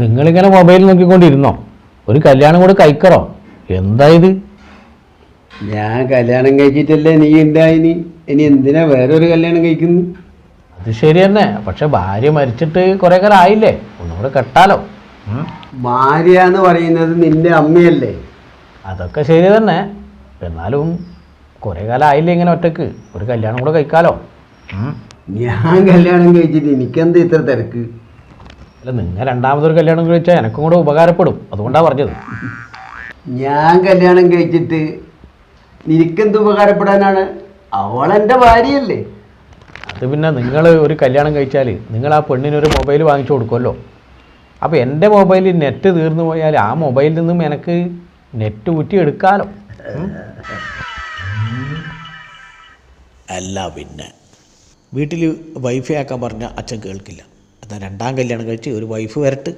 നിങ്ങളിങ്ങനെ മൊബൈൽ നോക്കിക്കൊണ്ടിരുന്നോ? ഒരു കല്യാണം കൂടെ കഴിക്കറോ? എന്താ ഇത്? ഞാൻ കല്യാണം കഴിച്ചിട്ടല്ലേ നീ ഉണ്ടായിനി ഇനി? എന്തിനാ വേറൊരു കല്യാണം കഴിക്കുന്നു? അത് ശരി തന്നെ. പക്ഷെ ഭാര്യ മരിച്ചിട്ട് കുറെ കാലം ആയില്ലേ? ഒന്നുകൂടെ കെട്ടാലോ. ഭാര്യ എന്ന് പറയുന്നത് നിന്റെ അമ്മയല്ലേ? അതൊക്കെ ശരി തന്നെ. എന്നാലും കുറെ കാലം ആയില്ലേ ഇങ്ങനെ ഒറ്റയ്ക്ക്? ഒരു കല്യാണം കൂടെ കഴിക്കാലോ. ഞാൻ കല്യാണം കഴിച്ചിട്ട് എനിക്കെന്ത് ഇത്ര തിരക്ക്? അല്ല നിങ്ങൾ രണ്ടാമതൊരു കല്യാണം കഴിച്ചാൽ എനക്കും കൂടെ ഉപകാരപ്പെടും. അതുകൊണ്ടാണ് പറഞ്ഞത്. ഞാൻ കല്യാണം കഴിച്ചിട്ട് നിനക്കെന്ത് ഉപകാരപ്പെടാനാണ്? അവളെന്റെ ഭാര്യയല്ലേ. അത് പിന്നെ നിങ്ങൾ ഒരു കല്യാണം കഴിച്ചാൽ നിങ്ങൾ ആ പെണ്ണിനൊരു മൊബൈൽ വാങ്ങിച്ചു കൊടുക്കുമല്ലോ അപ്പോൾ എന്റെ മൊബൈലിൽ നെറ്റ് തീർന്നു പോയാൽ ആ മൊബൈലിൽ നിന്നും എനിക്ക് നെറ്റ് ഊറ്റി എടുക്കാലോ. അല്ല പിന്നെ. വീട്ടിൽ വൈഫൈ ആക്കാൻ പറഞ്ഞ അച്ഛൻ കേൾക്കില്ല. എന്നാൽ രണ്ടാം കല്യാണം കഴിച്ച് ഒരു വൈഫ് വരട്ട്.